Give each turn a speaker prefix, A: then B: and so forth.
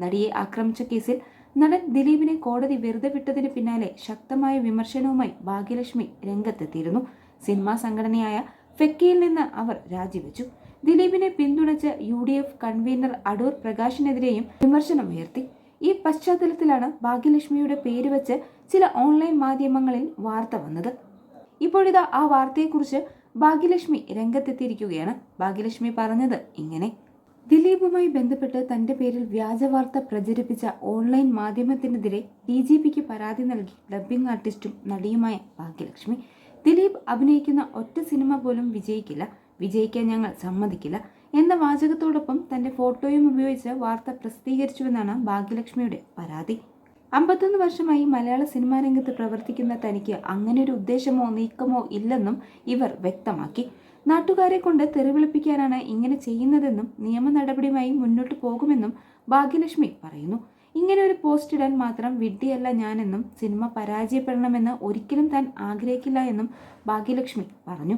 A: നടിയെ ആക്രമിച്ച കേസിൽ നടൻ ദിലീപിനെ കോടതി വെറുതെ വിട്ടതിന് പിന്നാലെ ശക്തമായ വിമർശനവുമായി ഭാഗ്യലക്ഷ്മി രംഗത്തെത്തിയിരുന്നു. സിനിമാ സംഘടനയായ ഫെക്കിയിൽ നിന്ന് അവർ രാജിവെച്ചു. ദിലീപിനെ പിന്തുണച്ച് U D F convener Adoor പ്രകാശിനെതിരെയും വിമർശനം ഉയർത്തി. ഈ പശ്ചാത്തലത്തിലാണ് ഭാഗ്യലക്ഷ്മിയുടെ പേര് വെച്ച് ചില ഓൺലൈൻ മാധ്യമങ്ങളിൽ വാർത്ത വന്നത്. ഇപ്പോഴിതാ ആ വാർത്തയെക്കുറിച്ച് ഭാഗ്യലക്ഷ്മി രംഗത്തെത്തിയിരിക്കുകയാണ്. ഭാഗ്യലക്ഷ്മി പറഞ്ഞത് ഇങ്ങനെ ദിലീപുമായി ബന്ധപ്പെട്ട് തന്റെ പേരിൽ വ്യാജവാർത്ത പ്രചരിപ്പിച്ച ഓൺലൈൻ മാധ്യമത്തിനെതിരെ ഡി ജി പിക്ക് പരാതി നൽകി ഡബ്ബിംഗ് ആർട്ടിസ്റ്റും നടിയുമായ ഭാഗ്യലക്ഷ്മി. ദിലീപ് അഭിനയിക്കുന്ന ഒറ്റ സിനിമ പോലും വിജയിക്കില്ല. വിജയിക്കാൻ ഞങ്ങൾ സമ്മതിക്കില്ല എന്ന വാചകത്തോടൊപ്പം തന്റെ ഫോട്ടോയും ഉപയോഗിച്ച് വാർത്ത പ്രസിദ്ധീകരിച്ചുവെന്നാണ് ഭാഗ്യലക്ഷ്മിയുടെ പരാതി. അമ്പത്തൊന്ന് വർഷമായി മലയാള സിനിമാ രംഗത്ത് പ്രവർത്തിക്കുന്ന തനിക്ക് അങ്ങനെ ഒരു ഉദ്ദേശമോ നീക്കമോ ഇല്ലെന്നും ഇവർ വ്യക്തമാക്കി. നാട്ടുകാരെ കൊണ്ട് തെറിവിളിപ്പിക്കാനാണ് ഇങ്ങനെ ചെയ്യുന്നതെന്നും നിയമ നടപടിയുമായി മുന്നോട്ട് പോകുമെന്നും ഭാഗ്യലക്ഷ്മി പറയുന്നു. ഇങ്ങനെ ഒരു പോസ്റ്റ് ഇടാൻ മാത്രം വിഡ്ഢിയല്ല ഞാനെന്നും സിനിമ പരാജയപ്പെടണമെന്ന് ഒരിക്കലും താൻ ആഗ്രഹിക്കില്ല എന്നും ഭാഗ്യലക്ഷ്മി പറഞ്ഞു.